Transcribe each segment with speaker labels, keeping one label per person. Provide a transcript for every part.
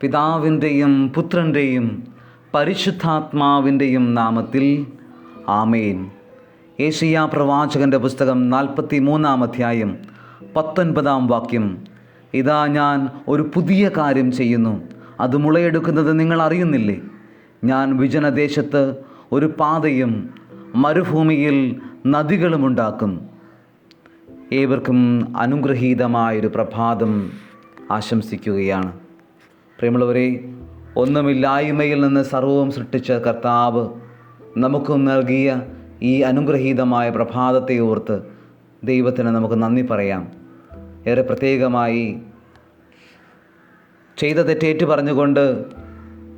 Speaker 1: പിതാവിന്റെയും പുത്രന്റെയും പരിശുദ്ധാത്മാവിന്റെയും നാമത്തിൽ ആമേൻ. ഏഷ്യ പ്രവാചകന്റെ പുസ്തകം നാൽപ്പത്തി മൂന്നാം അധ്യായം പത്തൊൻപതാം വാക്യം. ഇതാ ഞാൻ ഒരു പുതിയ കാര്യം ചെയ്യുന്നു. അത് മുളയെടുക്കുന്നത് നിങ്ങൾ അറിയുന്നില്ലേ? ഞാൻ വിജനദേശത്ത് ഒരു പാതയും മരുഭൂമിയിൽ നദികളുമുണ്ടാക്കും ഏവർക്കും അനുഗ്രഹീതമായൊരു പ്രഭാതം ആശംസിക്കുകയാണ്. പ്രിയമുള്ളവരെ ഒന്നുമില്ലായ്മയിൽ നിന്ന് സർവവും സൃഷ്ടിച്ച കർത്താവ് നമുക്ക് നൽകിയ ഈ അനുഗ്രഹീതമായ പ്രഭാതത്തെ ഓർത്ത് ദൈവത്തിന് നമുക്ക് നന്ദി പറയാം. ഏറെ പ്രത്യേകമായി ചെയ്ത തെറ്റേറ്റ് പറഞ്ഞുകൊണ്ട്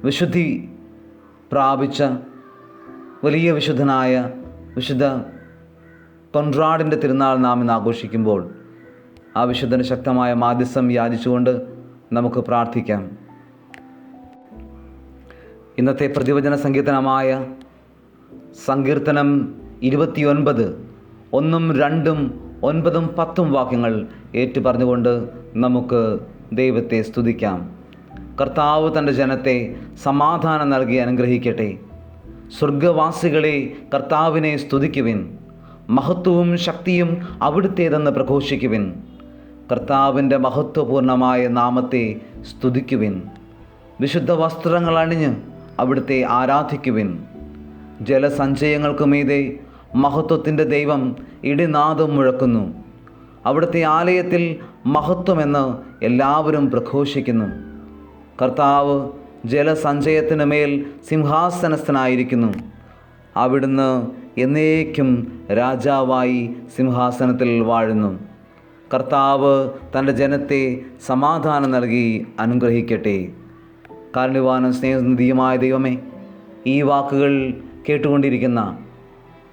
Speaker 1: വിശുദ്ധി പ്രാപിച്ച വലിയ വിശുദ്ധനായ വിശുദ്ധ കൊൺറാഡിന്റെ തിരുനാൾ നാം ഇന്ന് ആഘോഷിക്കുമ്പോൾ ആ വിശുദ്ധന് ശക്തമായ മാധ്യസ്ഥം യാചിച്ചുകൊണ്ട് നമുക്ക് പ്രാർത്ഥിക്കാം. ഇന്നത്തെ പ്രതിവചന സങ്കീർത്തനമായ സങ്കീർത്തനം ഇരുപത്തിയൊൻപത് ഒന്നും രണ്ടും ഒൻപതും പത്തും വാക്യങ്ങൾ ഏറ്റു പറഞ്ഞുകൊണ്ട് നമുക്ക് ദൈവത്തെ സ്തുതിക്കാം. കർത്താവ് തന്റെ ജനത്തെ സമാധാനം നൽകി അനുഗ്രഹിക്കട്ടെ. സ്വർഗവാസികളെ കർത്താവിനെ സ്തുതിക്കുവിൻ. മഹത്വവും ശക്തിയും അവിടുത്തേതെന്ന് പ്രഘോഷിക്കുവിൻ. കർത്താവിന്റെ മഹത്വപൂർണമായ നാമത്തെ സ്തുതിക്കുവിൻ. വിശുദ്ധ വസ്ത്രങ്ങൾ അണിഞ്ഞ് അവിടുത്തെ ആരാധിക്കുവിൻ. ജലസഞ്ചയങ്ങൾക്ക് മീതെ മഹത്വത്തിന്റെ ദൈവം ഇടിനാദം മുഴക്കുന്നു. അവിടുത്തെ ആലയത്തിൽ മഹത്വമെന്ന് എല്ലാവരും പ്രഘോഷിക്കുന്നു. കർത്താവ് ജലസഞ്ചയത്തിന് മേൽ സിംഹാസനസ്ഥനായിരിക്കുന്നു. അവിടുന്ന് എന്നേക്കും രാജാവായി സിംഹാസനത്തിൽ വാഴുന്നു. കർത്താവ് തന്റെ ജനത്തെ സമാധാനം നൽകി അനുഗ്രഹിക്കട്ടെ. കാരുണ്യവാനും സ്നേഹനിധിയുമായ ദൈവമേ ഈ വാക്കുകൾ കേട്ടുകൊണ്ടിരിക്കുന്ന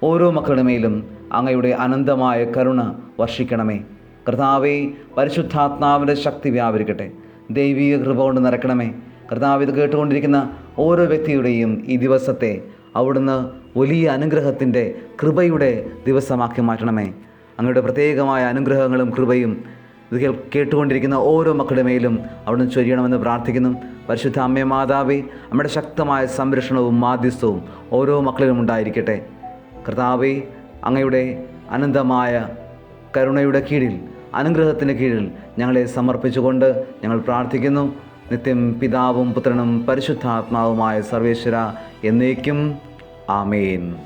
Speaker 1: ഓരോ മക്കളുടെ മേലും അങ്ങയുടെ അനന്തമായ കരുണ വർഷിക്കണമേ. കർത്താവെ പരിശുദ്ധാത്മാവിന്റെ ശക്തി വ്യാപരിക്കട്ടെ. ദൈവിക കൃപ കൊണ്ട് നിറക്കണമേ കർത്താവ് ഇത് കേട്ടുകൊണ്ടിരിക്കുന്ന ഓരോ വ്യക്തിയുടെയും ഈ ദിവസത്തെ അവിടുന്ന് വലിയ അനുഗ്രഹത്തിന്റെ കൃപയുടെ ദിവസമാക്കി മാറ്റണമേ. അങ്ങയുടെ പ്രത്യേകമായ അനുഗ്രഹങ്ങളും കൃപയും ഇത് കേട്ടുകൊണ്ടിരിക്കുന്ന ഓരോ മക്കളുടെ മേലും അവിടുന്ന് ചൊരിയണമെന്ന് പ്രാർത്ഥിക്കുന്നു. പരിശുദ്ധ അമ്മയെ മാതാവേ നമ്മുടെ ശക്തമായ സംരക്ഷണവും മാധ്യസ്ഥവും ഓരോ മക്കളിലും ഉണ്ടായിരിക്കട്ടെ. കർത്താവേ അങ്ങയുടെ അനന്തമായ കരുണയുടെ കീഴിൽ അനുഗ്രഹത്തിന് കീഴിൽ ഞങ്ങളെ സമർപ്പിച്ചുകൊണ്ട് ഞങ്ങൾ പ്രാർത്ഥിക്കുന്നു. നിത്യം പിതാവും പുത്രനും പരിശുദ്ധാത്മാവുമായ സർവേശ്വര എന്നേക്കും. ആമേൻ.